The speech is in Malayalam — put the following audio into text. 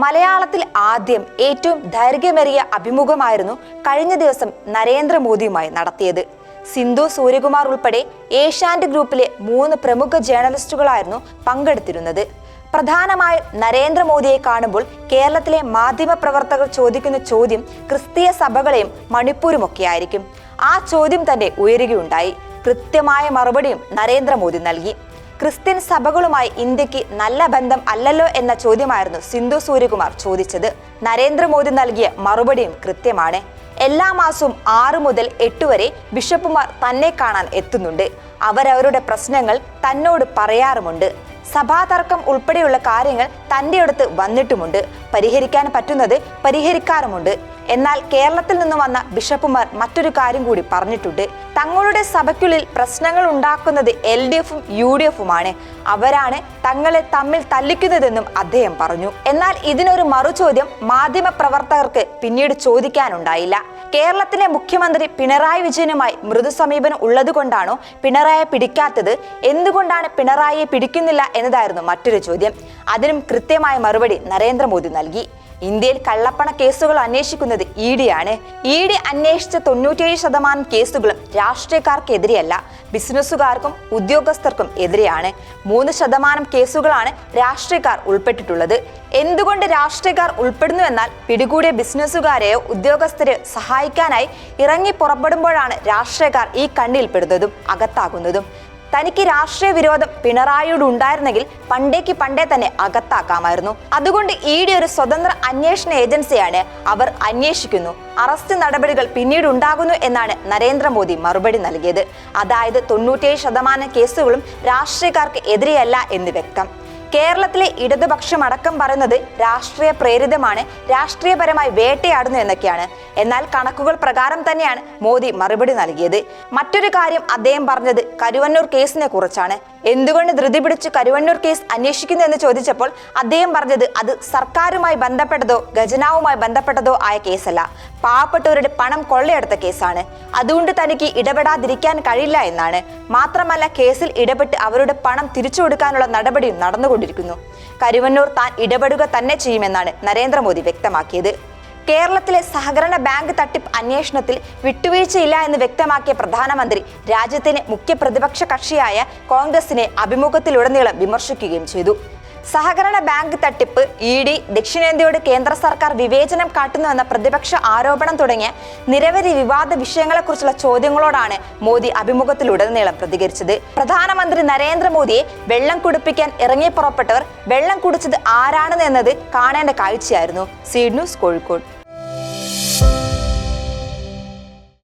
മലയാളത്തിൽ ആദ്യം ഏറ്റവും ദൈർഘ്യമേറിയ അഭിമുഖമായിരുന്നു കഴിഞ്ഞ ദിവസം നരേന്ദ്രമോദിയുമായി നടത്തിയത്. സിന്ധു സൂര്യകുമാർ ഉൾപ്പെടെ ഏഷ്യാനെറ്റ് ഗ്രൂപ്പിലെ മൂന്ന് പ്രമുഖ ജേർണലിസ്റ്റുകളായിരുന്നു പങ്കെടുത്തിരുന്നത്. പ്രധാനമായും നരേന്ദ്രമോദിയെ കാണുമ്പോൾ കേരളത്തിലെ മാധ്യമ പ്രവർത്തകർ ചോദിക്കുന്ന ചോദ്യം ക്രിസ്തീയ സഭകളെയും മണിപ്പൂരുമൊക്കെയായിരിക്കും ആ ചോദ്യം തന്നെ ഉയരുകയുണ്ടായി. കൃത്യമായ മറുപടിയും നരേന്ദ്രമോദി നൽകി. ക്രിസ്ത്യൻ സഭകളുമായി ഇന്ത്യയ്ക്ക് നല്ല ബന്ധം അല്ലല്ലോ എന്ന ചോദ്യമായിരുന്നു സിന്ധു സൂര്യകുമാർ ചോദിച്ചത്. നരേന്ദ്രമോദി നൽകിയ മറുപടിയും കൃത്യമാണ്. എല്ലാ മാസവും ആറു മുതൽ എട്ട് വരെ ബിഷപ്പുമാർ തന്നെ കാണാൻ എത്തുന്നുണ്ട്. അവരവരുടെ പ്രശ്നങ്ങൾ തന്നോട് പറയാറുമുണ്ട്. സഭാതർക്കം ഉൾപ്പെടെയുള്ള കാര്യങ്ങൾ തന്റെ അടുത്ത് വന്നിട്ടുമുണ്ട്. പരിഹരിക്കാൻ പറ്റുന്നത് പരിഹരിക്കാറുമുണ്ട്. എന്നാൽ കേരളത്തിൽ നിന്ന് വന്ന ബിഷപ്പുമാർ മറ്റൊരു കാര്യം കൂടി പറഞ്ഞിട്ടുണ്ട്. തങ്ങളുടെ സഭയ്ക്കുള്ളിൽ പ്രശ്നങ്ങൾ ഉണ്ടാക്കുന്നത് എൽ ഡി എഫും യു ഡി എഫുമാണ്. അവരാണ് തങ്ങളെ തമ്മിൽ തല്ലിക്കുന്നതെന്നും അദ്ദേഹം പറഞ്ഞു. എന്നാൽ ഇതിനൊരു മറുചോദ്യം മാധ്യമ പ്രവർത്തകർക്ക് പിന്നീട് ചോദിക്കാനുണ്ടായില്ല. കേരളത്തിലെ മുഖ്യമന്ത്രി പിണറായി വിജയനുമായി മൃദു സമീപനം ഉള്ളതുകൊണ്ടാണോ പിണറായിയെ പിടിക്കാത്തത്? എന്തുകൊണ്ടാണ് പിണറായിയെ പിടിക്കുന്നില്ല എന്നതായിരുന്നു മറ്റൊരു ചോദ്യം. അതിനും കൃത്യമായ മറുപടി നരേന്ദ്രമോദി നൽകി. ഇന്ത്യയിൽ കള്ളപ്പണ കേസുകൾ അന്വേഷിക്കുന്നത് ഇ ഡി ആണ്. ഇ ഡി അന്വേഷിച്ച തൊണ്ണൂറ്റിയേഴ് ശതമാനം കേസുകളും രാഷ്ട്രീയക്കാർക്കെതിരെയല്ല ബിസിനസ്സുകാർക്കും ഉദ്യോഗസ്ഥർക്കും എതിരെയാണ്. മൂന്ന് ശതമാനം കേസുകളാണ് രാഷ്ട്രീയക്കാർ ഉൾപ്പെട്ടിട്ടുള്ളത്. എന്തുകൊണ്ട് രാഷ്ട്രീയക്കാർ ഉൾപ്പെടുന്നു എന്നാൽ പിടികൂടിയ ബിസിനസ്സുകാരെയോ ഉദ്യോഗസ്ഥരെയോ സഹായിക്കാനായി ഇറങ്ങി പുറപ്പെടുമ്പോഴാണ് രാഷ്ട്രീയക്കാർ ഈ കണ്ണിൽപ്പെടുന്നതും അകത്താകുന്നതും. തനിക്ക് രാഷ്ട്രീയ വിരോധം പിണറായിയോട് ഉണ്ടായിരുന്നെങ്കിൽ പണ്ടേക്ക് പണ്ടേ തന്നെ അകത്താക്കാമായിരുന്നു. അതുകൊണ്ട് ഇ ഡി ഒരു സ്വതന്ത്ര അന്വേഷണ ഏജൻസിയാണ് അവർ അന്വേഷിക്കുന്നു. അറസ്റ്റ് നടപടികൾ പിന്നീട് ഉണ്ടാകുന്നു എന്നാണ് നരേന്ദ്രമോദി മറുപടി നൽകിയത്. അതായത് തൊണ്ണൂറ്റിയേഴ് ശതമാനം കേസുകളും രാഷ്ട്രീയക്കാർക്ക് എതിരെയല്ല എന്ന് വ്യക്തം. കേരളത്തിലെ ഇടതുപക്ഷം അടക്കം പറയുന്നത് രാഷ്ട്രീയ പ്രേരിതമാണ് രാഷ്ട്രീയപരമായി വേട്ടയാടുന്നു എന്നൊക്കെയാണ്. എന്നാൽ കണക്കുകൾ പ്രകാരം തന്നെയാണ് മോദി മറുപടി നൽകിയത്. മറ്റൊരു കാര്യം അദ്ദേഹം പറഞ്ഞത് കരുവന്നൂർ കേസിനെ കുറിച്ചാണ്. എന്തുകൊണ്ട് ധൃതി പിടിച്ച് കരുവണ്ണൂർ കേസ് അന്വേഷിക്കുന്നു എന്ന് ചോദിച്ചപ്പോൾ അദ്ദേഹം പറഞ്ഞത് അത് സർക്കാരുമായി ബന്ധപ്പെട്ടതോ ഖജനാവുമായി ബന്ധപ്പെട്ടതോ ആയ കേസല്ല. പാവപ്പെട്ടവരുടെ പണം കൊള്ളയെടുത്ത കേസാണ്. അതുകൊണ്ട് തനിക്ക് ഇടപെടാതിരിക്കാൻ കഴിയില്ല എന്നാണ്. മാത്രമല്ല കേസിൽ ഇടപെട്ട് അവരുടെ പണം തിരിച്ചു കൊടുക്കാനുള്ള നടപടിയും നടന്നുകൊണ്ടിരിക്കുന്നു. കരുവന്നൂർ താൻ ഇടപെടുക തന്നെ ചെയ്യുമെന്നാണ് നരേന്ദ്രമോദി വ്യക്തമാക്കിയത്. കേരളത്തിലെ സഹകരണ ബാങ്ക് തട്ടിപ്പ് അന്വേഷണത്തിൽ വിട്ടുവീഴ്ചയില്ല എന്ന് വ്യക്തമാക്കിയ പ്രധാനമന്ത്രി രാജ്യത്തിന് മുഖ്യ പ്രതിപക്ഷ കക്ഷിയായ കോൺഗ്രസിനെ അഭിമുഖത്തിലുടനീളം വിമർശിക്കുകയും ചെയ്തു. സഹകരണ ബാങ്ക് തട്ടിപ്പ് ഇ ഡി ദക്ഷിണേന്ത്യയോട് കേന്ദ്ര സർക്കാർ വിവേചനം കാട്ടുന്നുവെന്ന പ്രതിപക്ഷ ആരോപണം തുടങ്ങിയ നിരവധി വിവാദ വിഷയങ്ങളെക്കുറിച്ചുള്ള ചോദ്യങ്ങളോടാണ് മോദി അഭിമുഖത്തിലുടനീളം പ്രതികരിച്ചത്. പ്രധാനമന്ത്രി നരേന്ദ്രമോദിയെ വെള്ളം കുടിപ്പിക്കാൻ ഇറങ്ങി പുറപ്പെട്ടവർ വെള്ളം കുടിച്ചത് ആരാണെന്ന് എന്നത് കാണേണ്ട കാഴ്ചയായിരുന്നു. Seed news Kozhikode.